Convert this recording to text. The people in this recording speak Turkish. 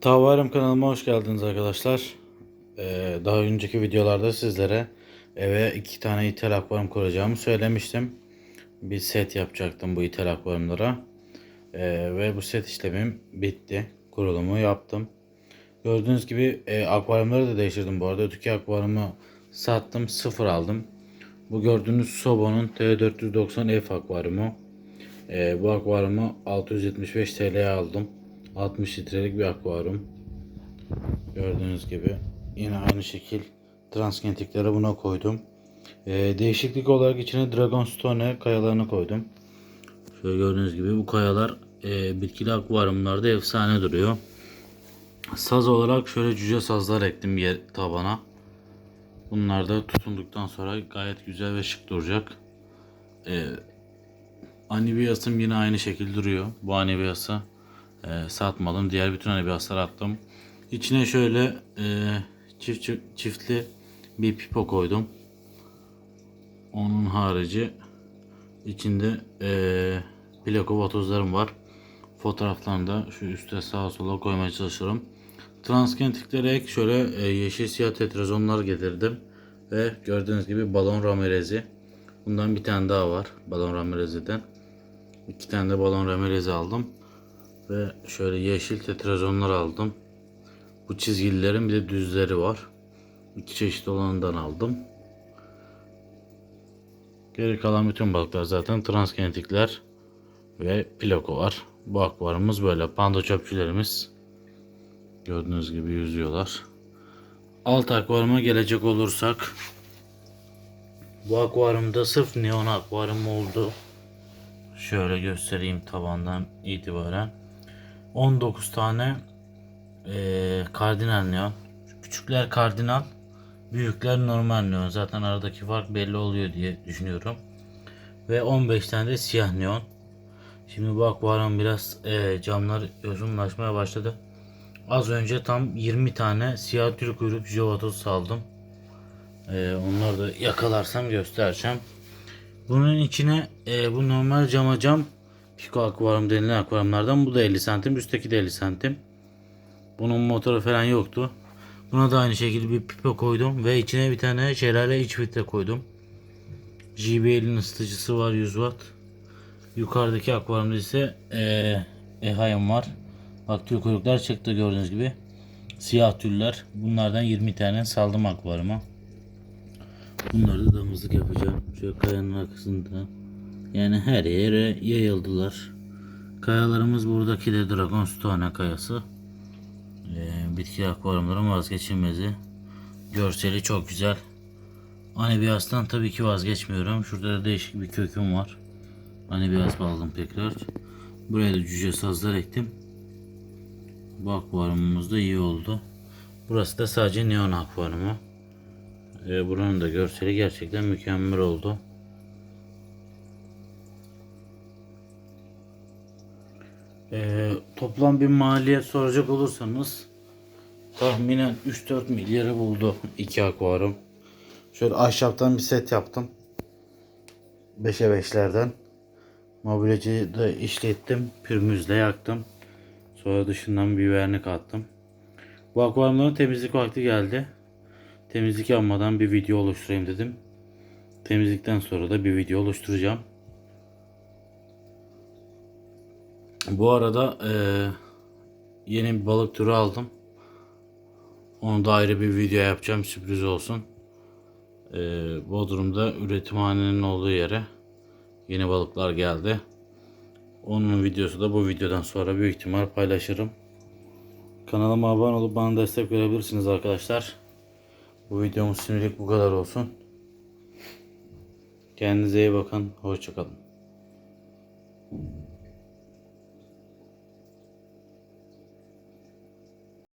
Tavarım kanalıma hoş geldiniz arkadaşlar. Ee, daha önceki videolarda sizlere eve iki tane ithal akvaryum kuracağımı söylemiştim. Bir set yapacaktım bu ithal akvaryumlara. Ee, ve bu set işlemim bitti. Kurulumu yaptım. Gördüğünüz gibi e, akvaryumları da değiştirdim bu arada. Öteki akvaryumu sattım sıfır aldım. Bu gördüğünüz Sobo'nun T490F akvaryumu. Ee, bu akvaryumu 675 TL'ye aldım. 60 litrelik bir akvaryum. Gördüğünüz gibi yine aynı şekil transgentikleri buna koydum. Ee, değişiklik olarak içine Dragonstone kayalarını koydum. Şöyle gördüğünüz gibi bu kayalar e, bitkili akvaryumlarda efsane duruyor. Saz olarak şöyle cüce sazlar ektim yer tabana. Bunlar da tutunduktan sonra gayet güzel ve şık duracak. Ee, Anibiyasım yine aynı şekilde duruyor. Bu anibiyası e, satmadım. Diğer bütün anibiyasları attım. İçine şöyle e, çift, çift- çiftli bir pipo koydum. Onun harici içinde e, plakovatozlarım var. Fotoğraflarını da şu üstte sağa sola koymaya çalışırım. Transgenetiklere ek şöyle e, yeşil siyah tetrazonlar getirdim. Ve gördüğünüz gibi balon ramirezi. Bundan bir tane daha var. Balon ramireziden. İki tane de balon ramirezi aldım. Ve şöyle yeşil tetrazonlar aldım. Bu çizgililerin bir de düzleri var. İki çeşit olanından aldım. Geri kalan bütün balıklar zaten transgenetikler ve plako var. Bu akvaryumumuz böyle. Panda çöpçülerimiz gördüğünüz gibi yüzüyorlar. Alt akvaryuma gelecek olursak bu akvaryumda sırf neon akvaryum oldu. Şöyle göstereyim tabandan itibaren. 19 tane eee kardinal neon. Küçükler kardinal, büyükler normal neon. Zaten aradaki fark belli oluyor diye düşünüyorum. Ve 15 tane de siyah neon. Şimdi bu akvaryum biraz eee, camlar yosunlaşmaya başladı. Az önce tam 20 tane siyah tül kuyruk jovatoz saldım. Eee onları da yakalarsam göstereceğim. Bunun içine e, bu normal cama cam Pico akvaryum denilen akvaryumlardan bu da 50 santim üstteki de 50 santim. Bunun motoru falan yoktu. Buna da aynı şekilde bir pipo koydum ve içine bir tane şelale iç filtre koydum. JBL'in ısıtıcısı var 100 watt. Yukarıdaki akvaryumda ise e, EHM var. Bak tüy kuyruklar çıktı gördüğünüz gibi. Siyah tüller. Bunlardan 20 tane saldım akvaryuma. Bunları da damızlık yapacağım. Şöyle kayanın arkasında. Yani her yere yayıldılar. Kayalarımız buradaki de Dragonstone kayası. Ee, bitki akvaryumların vazgeçilmezi. Görseli çok güzel. Anibiyas'tan tabii ki vazgeçmiyorum. Şurada da değişik bir köküm var. Anibiyas aldım tekrar. Buraya da cüce sazlar ektim. Bu akvaryumumuz da iyi oldu. Burası da sadece neon akvaryumu. Ee, buranın da görseli gerçekten mükemmel oldu. Ee, toplam bir maliyet soracak olursanız tahminen 3-4 milyarı buldu iki akvaryum. Şöyle ahşaptan bir set yaptım. 5'e 5'lerden. Mobilyacıyı da işlettim. Pürmüzle yaktım. Sonra dışından bir vernik attım. Bu akvaryumların temizlik vakti geldi. Temizlik yapmadan bir video oluşturayım dedim. Temizlikten sonra da bir video oluşturacağım. Bu arada eee, yeni bir balık türü aldım. Onu da ayrı bir video yapacağım sürpriz olsun. Eee Bodrum'da üretimhanenin olduğu yere yeni balıklar geldi. Onun videosu da bu videodan sonra büyük ihtimal paylaşırım. Kanalıma abone olup bana destek verebilirsiniz arkadaşlar. Bu videomuz şimdilik bu kadar olsun. Kendinize iyi bakın. Hoşçakalın.